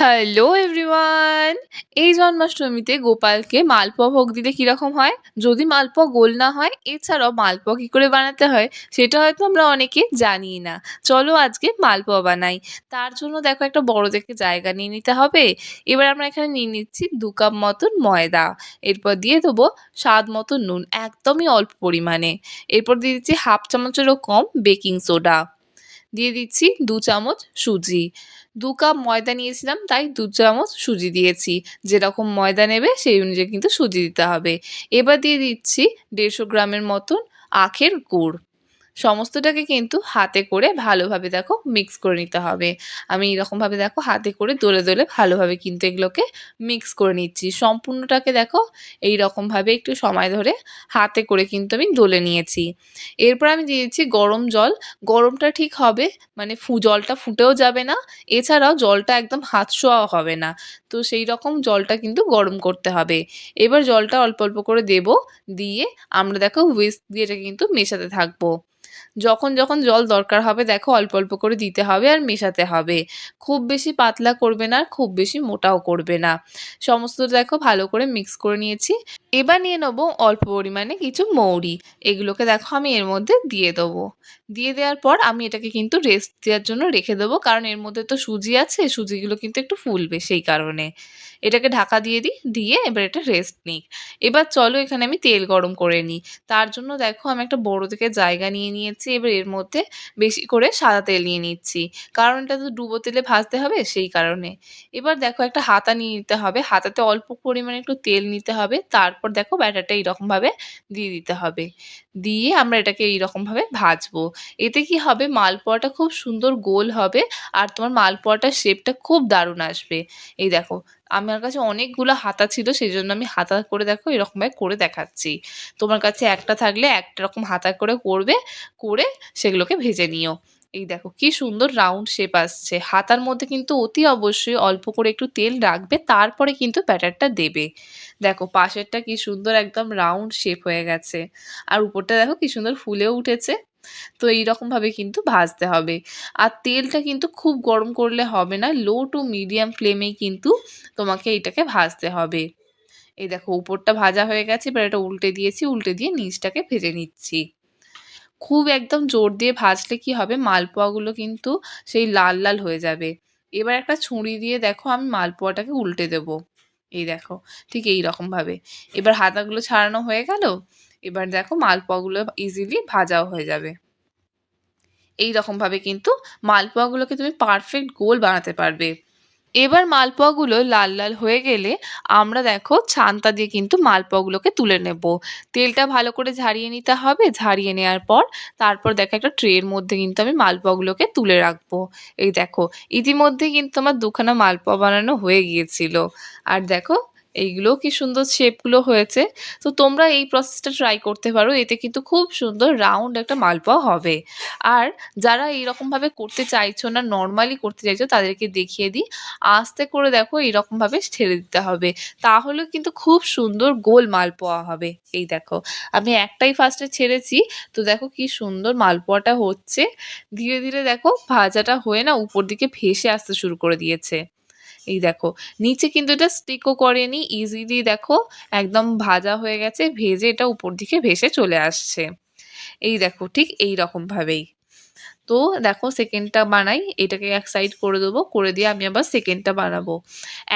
Hello everyone! এই জন্মাষ্টমীতে গোপালকে মালপোয়া ভোগ দিলে কীরকম হয়? যদি মালপোয়া গোল না হয়, এছাড়াও মালপোয়া কী করে বানাতে হয় সেটা হয়তো আমরা অনেকে জানি না। চলো আজকে মালপোয়া বানাই। তার জন্য দেখো একটা বড় দেখে জায়গা নিয়ে নিতে হবে। এবার আমরা এখানে নিয়ে নিচ্ছি দু কাপ মতন ময়দা। এরপর দিয়ে দেবো স্বাদ মতো নুন, একদমই অল্প পরিমাণে। এরপর দিয়ে দিচ্ছি হাফ চামচেরও কম বেকিং সোডা। দিয়ে দিচ্ছি দু চামচ সুজি। দু কাপ ময়দা নিয়েছিলাম, তাই দু চামচ সুজি দিয়েছি। যেরকম ময়দা নেবে, সেই অনুযায়ী কিন্তু সুজি দিতে হবে। এবার দিয়ে দিচ্ছি ১৫০ গ্রামের মতন আখের গুড়। সমস্তটাকে কিন্তু হাতে করে ভালোভাবে দেখো মিক্স করে নিতে হবে। আমি এরকমভাবে দেখো হাতে করে দোলে, দোলে ভালোভাবে কিন্তু এগুলোকে মিক্স করে নিচ্ছি। সম্পূর্ণটাকে দেখো এইরকমভাবে একটু সময় ধরে হাতে করে কিন্তু আমি দলে নিয়েছি। এরপর আমি দিয়েছি গরম জল। গরমটা ঠিক হবে মানে ফু জলটা ফুটেও যাবে না, এছাড়াও জলটা একদম হাত ছোঁয়াও হবে না। তো সেই রকম জলটা কিন্তু গরম করতে হবে। এবার জলটা অল্প, অল্প করে দেবো, দিয়ে আমরা দেখো হুইস্ক দিয়ে এটা কিন্তু মেশাতে থাকব। যখন, যখন জল দরকার হবে দেখো অল্প, অল্প করে দিতে হবে আর মেশাতে হবে। খুব বেশি পাতলা করবে না, আর খুব বেশি মোটাও করবে না। সমস্ত দেখো ভালো করে মিক্স করে নিয়েছি। এবার নিয়ে নেব অল্প পরিমাণে কিছু মৌরি। এগুলোকে দেখো আমি এর মধ্যে দিয়ে দেবো। দিয়ে দেওয়ার পর আমি এটাকে কিন্তু রেস্ট দেওয়ার জন্য রেখে দেবো কারণ এর মধ্যে তো সুজি আছে, সুজিগুলো কিন্তু একটু ফুলবে সেই কারণে। এটাকে ঢাকা দিয়ে দিই, দিয়ে এবার এটা রেস্ট নিক। এবার চলো এখানে আমি তেল গরম করে নিই। তার জন্য দেখো আমি একটা বড় থেকে জায়গা নিয়ে নিয়েছি। এবার এর মধ্যে বেশি করে সাদা তেল নিয়ে নিচ্ছি। কারণ এটা তো ডুবো তেলে ভাজতে হবে সেই কারণে। এবার দেখো একটা হাতা নিয়ে নিতে হবে। হাতাতে অল্প পরিমাণে একটু তেল নিতে হবে। তারপর দেখো ব্যাটারটা এইরকমভাবে দিয়ে দিতে হবে। দিয়ে আমরা এটাকে এইরকমভাবে ভাজবো। এতে কি হবে মালপোয়াটা খুব সুন্দর গোল হবে আর তোমার মালপোয়াটার শেপটা খুব দারুণ আসবে। এই দেখো আমার কাছে অনেকগুলো হাতা ছিল সেই জন্য আমি হাতা করে দেখো এরকমভাবে করে দেখাচ্ছি। তোমার কাছে একটা থাকলে একটা রকম হাতা করে করবে, করে সেগুলোকে ভেজে নিও। এই দেখো কি সুন্দর রাউন্ড শেপ আসছে। হাতার মধ্যে কিন্তু অতি অবশ্যই অল্প করে একটু তেল রাখবে তারপরে কিন্তু ব্যাটারটা দেবে। দেখো পাশেরটা কি সুন্দর একদম রাউন্ড শেপ হয়ে গেছে। আর উপরটা দেখো কি সুন্দর ফুলেও উঠেছে। তো এইরকমভাবে কিন্তু ভাজতে হবে। আর তেলটা কিন্তু খুব গরম করলে হবে না। লো টু মিডিয়াম ফ্লেমেই কিন্তু তোমাকে এটাকে ভাজতে হবে। এই দেখো উপরটা ভাজা হয়ে গেছে এবার এটা উল্টে দিয়েছি, উল্টে দিয়ে নিচটাকে ভেজে নিচ্ছি। খুব একদম জোর দিয়ে ভাজলে কি হবে মালপোয়াগুলো কিন্তু সেই লাল, লাল হয়ে যাবে। এবার একটা ছুরি দিয়ে দেখো আমি মালপোয়াটাকে উল্টে দেবো। এই দেখো ঠিক এইরকমভাবে। এবার হাতাগুলো ছাড়ানো হয়ে গেল। এবার দেখো মালপোয়াগুলো ইজিলি ভাজাও হয়ে যাবে। এইরকমভাবে কিন্তু মালপোয়াগুলোকে তুমি পারফেক্ট গোল বানাতে পারবে। এবার মালপোয়াগুলো লাল, লাল হয়ে গেলে আমরা দেখো ছান্তা দিয়ে কিন্তু মালপোয়াগুলোকে তুলে নেব। তেলটা ভালো করে ঝারিয়ে নিতে হবে। ঝারিয়ে নেওয়ার পর তারপর দেখো একটা ট্রের মধ্যে কিন্তু আমি মালপোয়াগুলোকে তুলে রাখব। এই দেখো ইতিমধ্যে কিন্তু আমার দুখানা মালপোয়া বানানো হয়ে গিয়েছিল। আর দেখো এইগুলোও কি সুন্দর শেপগুলো হয়েছে। তো তোমরা এই প্রসেসটা ট্রাই করতে পারো। এতে কিন্তু খুব সুন্দর রাউন্ড একটা মালপোয়া হবে। আর যারা এইরকমভাবে করতে চাইছো না নরমালি করতে চাইছো তাদেরকে দেখিয়ে দিই। আস্তে করে দেখো এরকমভাবে ছেড়ে দিতে হবে। তাহলে কিন্তু খুব সুন্দর গোল মালপোয়া হবে। এই দেখো আমি একটাই ফার্স্টে ছেড়েছি। তো দেখো কি সুন্দর মালপোয়াটা হচ্ছে। ধীরে, ধীরে দেখো ভাজাটা হয়ে না উপর দিকে ভেসে আসতে শুরু করে দিয়েছে। এই দেখো নিচে কিন্তু এটা স্টিকও করেনি। ইজিলি দেখো একদম ভাজা হয়ে গেছে। ভেজে এটা উপর দিকে ভেসে চলে আসছে। এই দেখো ঠিক এইরকমভাবেই। তো দেখো সেকেন্ডটা বানাই। এটাকে এক সাইড করে দেবো। করে দিয়ে আমি আবার সেকেন্ডটা বানাবো।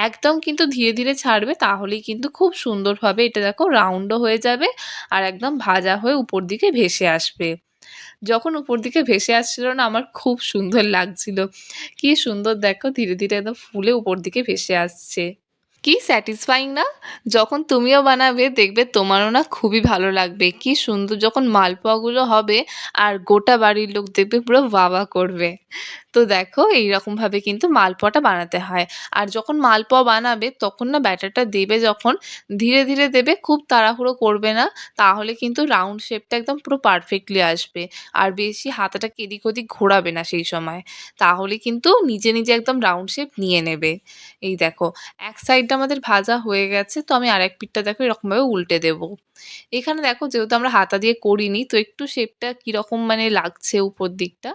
একদম কিন্তু ধীরে, ধীরে ছাড়বে তাহলেই কিন্তু খুব সুন্দরভাবে এটা দেখো রাউন্ডও হয়ে যাবে আর একদম ভাজা হয়ে উপর দিকে ভেসে আসবে। যখন উপর দিকে ভেসে আসছিল না আমার খুব সুন্দর লাগছিল। কি সুন্দর দেখো ধীরে, ধীরে একদম ফুলে উপর দিকে ভেসে আসছে। কি স্যাটিসফাইং না? যখন তুমিও বানাবে দেখবে তোমারও না খুবই ভালো লাগবে। কি সুন্দর যখন মালপোয়াগুলো হবে আর গোটা বাড়ির লোক দেখবে পুরো! বাহ! করবে। তো দেখো এইরকমভাবে কিন্তু মালপোয়াটা বানাতে হয়। আর যখন মালপোয়া বানাবে তখন না ব্যাটারটা দেবে যখন ধীরে, ধীরে দেবে খুব তাড়াহুড়ো করবে না। তাহলে কিন্তু রাউন্ড শেপটা একদম পুরো পারফেক্টলি আসবে। আর বেশি হাতাটাকে এদিক ওদিক ঘোরাবে না সেই সময়। তাহলে কিন্তু নিজে, নিজে একদম রাউন্ড শেপ নিয়ে নেবে। এই দেখো এক পিঠটা আমাদের ভাজা হয়ে গেছে, তো আমি আরেক পিঠটা দেখো এরকমভাবে উল্টে দেবো। এখানে দেখো যেহেতু আমরা হাতা দিয়ে করিনি, তো একটু শেপটা কীরকম মানে লাগছে উপর দিকটা,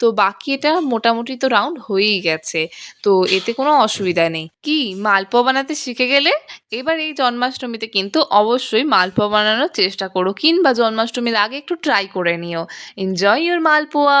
তো বাকি এটা মোটামুটি তো রাউন্ড হয়েই গেছে, তো এতে কোনো অসুবিধা নেই। কি, মালপোয়া বানাতে শিখে গেলে? এবার এই জন্মাষ্টমীতে কিন্তু অবশ্যই মালপোয়া বানানোর চেষ্টা করো, কিংবা জন্মাষ্টমীর আগে একটু ট্রাই করে নিও। Enjoy your malpua!